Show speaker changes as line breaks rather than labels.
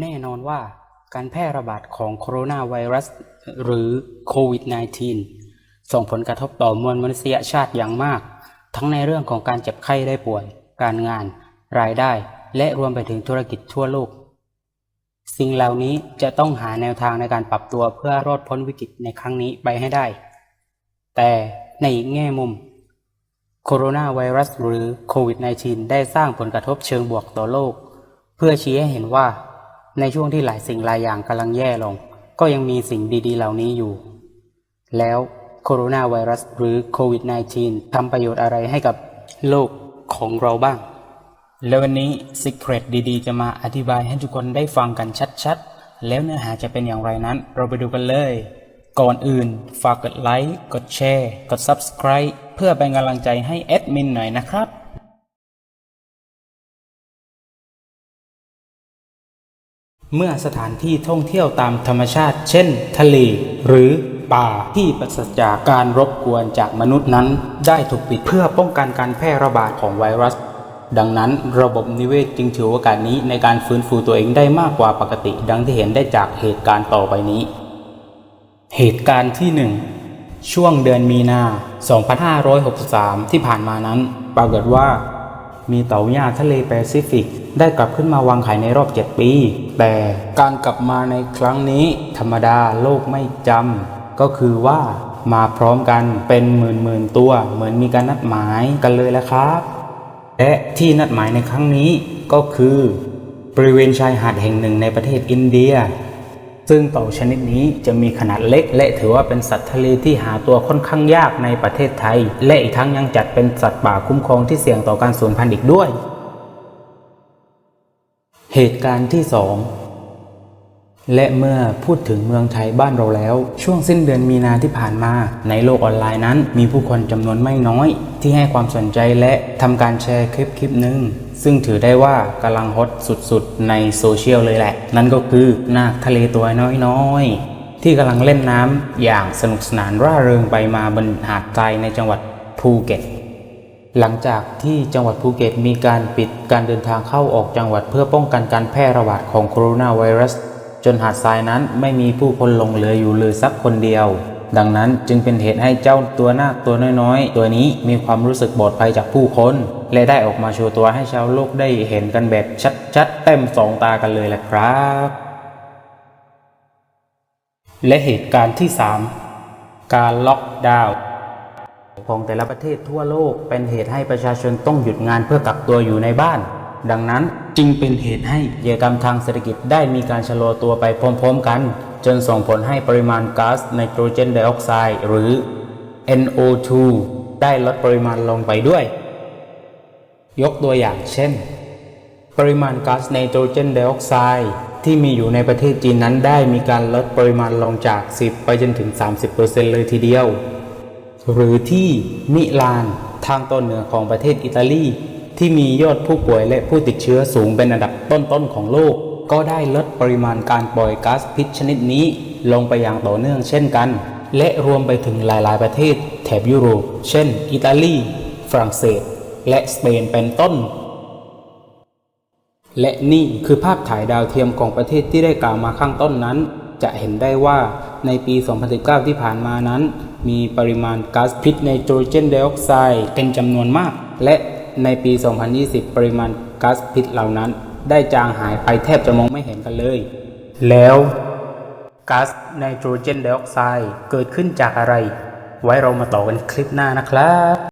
แน่นอนว่าการแพร่ระบาดของโคโรนาไวรัสหรือโควิด -19 ส่งผลกระทบต่อมวลมนุษยชาติอย่างมาก ทั้งในเรื่องของการเจ็บไข้ได้ป่วย การงาน รายได้ และรวมไปถึงธุรกิจทั่วโลก สิ่งเหล่านี้จะต้องหาแนวทางในการปรับตัวเพื่อรอดพ้นวิกฤตในครั้งนี้ไปให้ได้ แต่ในอีกแง่มุม โคโรนาไวรัสหรือโควิด -19 ได้สร้างผลกระทบเชิงบวกต่อโลก เพื่อชี้ให้เห็นว่า ในช่วงที่หลายสิ่งหลายอย่างกำลังแย่ลง ก็ยังมีสิ่งดีๆ เหล่านี้อยู่ แล้วโคโรนาไวรัสหรือโควิด -19 ทำประโยชน์อะไรให้กับโลกของเราบ้าง แล้ววันนี้ Secret ดีๆ จะมาอธิบายให้ทุกคนได้ฟังกันชัดๆ แล้วเนื้อหาจะเป็นอย่างไรนั้น เราไปดูกันเลย ก่อนอื่น ฝากกดไลค์ กดแชร์ กด Subscribe เพื่อเป็นกำลังใจให้แอดมินหน่อยนะครับ เมื่อสถานที่ท่องเที่ยวตามธรรมชาติ เช่น ทะเล หรือป่าที่ปราศจากการรบกวนจากมนุษย์นั้น ได้ถูกปิดเพื่อป้องกันการแพร่ระบาดของไวรัส ดังนั้นระบบนิเวศจึงถือโอกาสนี้ในการฟื้นฟูตัวเองได้มากกว่าปกติ ดังที่เห็นได้จากเหตุการณ์ต่อไปนี้ เหตุการณ์ที่ 1 ช่วงเดือนมีนา 2563 ที่ผ่านมานั้น ปรากฏว่า มีเต่าหย่าทะเลแปซิฟิก ได้กลับขึ้นมาวางไข่ในรอบ 7 ปี แต่การกลับมาในครั้งนี้ ธรรมดาโลกไม่จำก็คือว่ามาพร้อมกันเป็นหมื่นหมื่นตัว เหมือนมีการนัดหมายกันเลยแหละครับ และที่นัดหมายในครั้งนี้ก็คือ บริเวณชายหาดแห่งหนึ่งในประเทศอินเดีย ซึ่งเต่าชนิดนี้จะมีขนาดเล็ก และถือว่าเป็นสัตว์ทะเลที่หาตัวค่อนข้างยากในประเทศไทย และอีกทั้งยังจัดเป็นสัตว์ป่าคุ้มครองที่เสี่ยงต่อการสูญพันธุ์อีกด้วย เหตุการณ์ที่สอง และเมื่อพูดถึงเมืองไทยบ้านเราแล้ว ช่วงสิ้นเดือนมีนาที่ผ่านมา ในโลกออนไลน์นั้น มีผู้คนจำนวนไม่น้อย ที่ให้ความสนใจและทำการแชร์คลิปคลิปหนึ่งซึ่งถือได้ว่ากำลังฮอตสุดๆ ในโซเชียลเลยแหละ นั่นก็คือนาคทะเลตัวน้อยๆ ที่กำลังเล่นน้ำอย่างสนุกสนานร่าเริงไปมาบนหาดทรายในจังหวัดภูเก็ตหลังจากที่จังหวัดภูเก็ตมีการปิดการเดินทางเข้าออกจังหวัดเพื่อป้องกันการแพร่ระบาดของโคโรนาไวรัส จนหาดทรายนั้นไม่มีผู้คนลงเหลืออยู่เลยสักคนเดียว ดังนั้นจึงเป็นเหตุให้เจ้าตัวนาคตัวน้อยๆ ตัวนี้มีความรู้สึกปลอดภัยจากผู้คน และได้ออกมาโชว์ตัวให้ชาวโลกได้เห็นกันแบบชัดๆเต็มสองตากันเลยแหละครับ และเหตุการณ์ที่ 3 การล็อกดาวน์ของแต่ละประเทศทั่วโลกเป็นเหตุให้ประชาชนต้องหยุดงานเพื่อกักตัวอยู่ในบ้าน ดังนั้นจึงเป็นเหตุให้กิจกรรมทางเศรษฐกิจได้มีการชะลอตัวไปพร้อมๆกัน จนส่งผลให้ปริมาณก๊าซไนโตรเจนไดออกไซด์หรือ NO2 ได้ลดปริมาณลงไปด้วย ยกตัวอย่างเช่น ปริมาณก๊าซไนโตรเจนไดออกไซด์ที่มีอยู่ในประเทศจีนนั้นได้มีการลดปริมาณลงจาก 10 ไปจนถึง 30%เลยทีเดียว หรือที่มิลานทางตอนเหนือของประเทศอิตาลี ที่มียอดผู้ป่วยและผู้ติดเชื้อสูงเป็นอันดับต้นๆของโลก ก็ได้ลดปริมาณการปล่อยก๊าซพิษชนิดนี้ ลงไปอย่างต่อเนื่องเช่นกัน และรวมไปถึงหลายๆประเทศ แถบยุโรป เช่น อิตาลี ฝรั่งเศส และสเปนเป็นต้น และนี่คือภาพถ่ายดาวเทียมของประเทศที่ได้กล่าวมาข้างต้นนั้น จะเห็นได้ว่าในปี 2019 ที่ผ่านมานั้น มีปริมาณก๊าซพิษไนโตรเจนไดออกไซด์เป็นจำนวนมาก และ ในปี 2020 ปริมาณก๊าซพิษเหล่านั้นได้จางหายไปแทบจะมองไม่เห็นกันเลย แล้วก๊าซไนโตรเจนไดออกไซด์เกิดขึ้นจากอะไร ไว้เรามาต่อกันคลิปหน้านะครับ